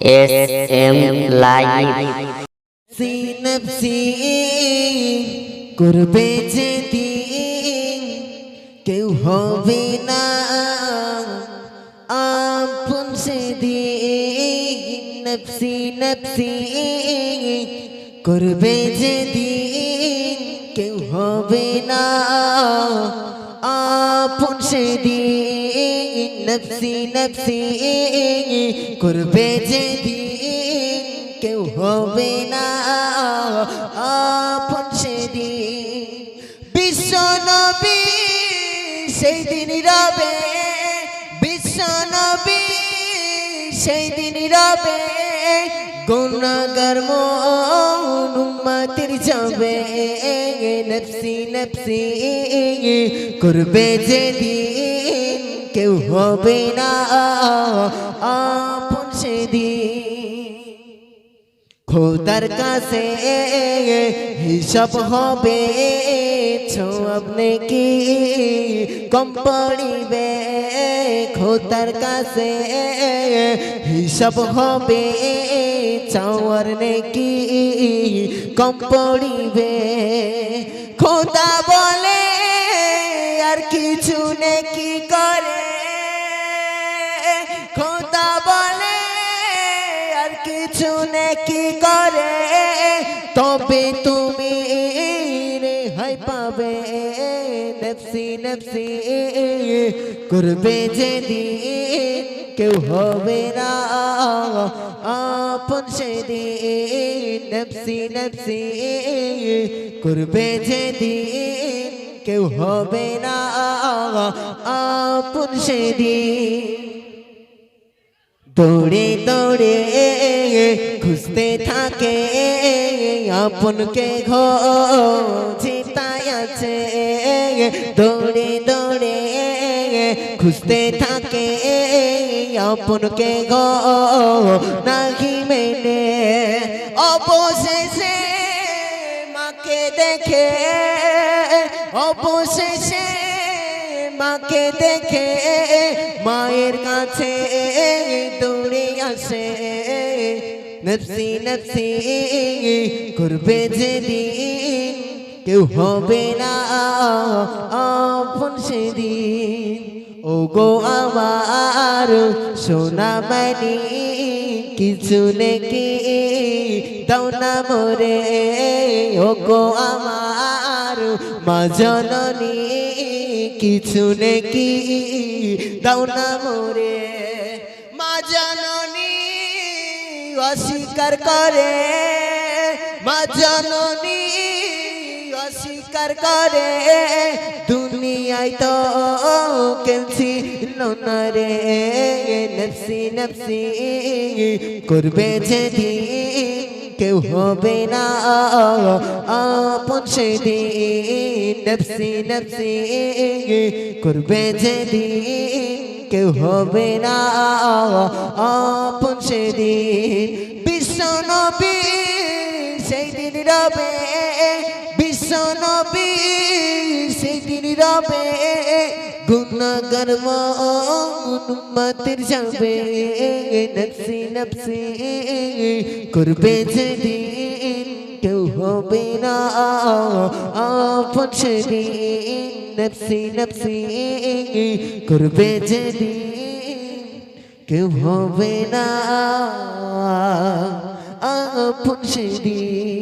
S M live নফসি করবে যেদিন কেউ হবে না। আপন সেদিন নফসি নফসি করবে যেদিন কেউ হবে না। আপন সেদিন নফসি নফসি করবে যেদিন কেউ হবে না আপন সেদিন বিশ্ব নবী সেই দিন রবে বিশ্ব নবী সেই দিন রবে গুণাগার মনুমাতির যাবে নফসি নফসি করবে যেদিন কেউ হবে না। আপন সেদিন। খোদার কাছে হিসাব হবে। আপনি কি কম পড়িবে? খোদার কাছে হিসাব হবে। চাওয়ার নেকি কম পড়িবে? খোদা বলে, আর কিছু নেকি করে নেকি করে? তবে তুমি রেহাই পাবে। নফসি নফসি, করবে যেদিন কেউ হবে না। আপন সেদিন নফসি নফসি, করবে যেদিন কেউ হবে না। আপন সেদিন দৌড়ে দৌড়ে খুঁজতে থাকে, আপনকে ঘিতায় আছে। দৌড়ে দৌড়ে খুঁজতে থাকে, আপনকে গো নাহি মেনে। অবশেষে মাকে দেখে, অবশেষে মাকে দেখে মায়ের কাছে দৌড়ে আসে। নফসি নফসি, করবে যেদিন কেউ হবে না আপন সেদিন। ও গো আমার সোনা মানি, কিছু নেকি দাও না মোরে। ও গো আমার মা কিছু নেকি দাও না মোরে। মা জননী অস্বীকার করে, মা জননী অস্বীকার করে, দুনিয়ায় তো কেউ ছিল না রে, নফসি নফসি করবে যেদিন কেউ হবে না, আপন সেদিন নফসি নফসি করবে যেদিন কেউ হবে না। আপন সেদিন বিশ্ব নবী সেই দিন রবে। বিশ্ব নবী সেই দিন রবে। গুণাগার মতের যাবে নফসি নফসি করবে যেদিন হবে না আপন সেদিন নফসি নফসি করবে যেদিন কেউ হবে না আপন সেদিন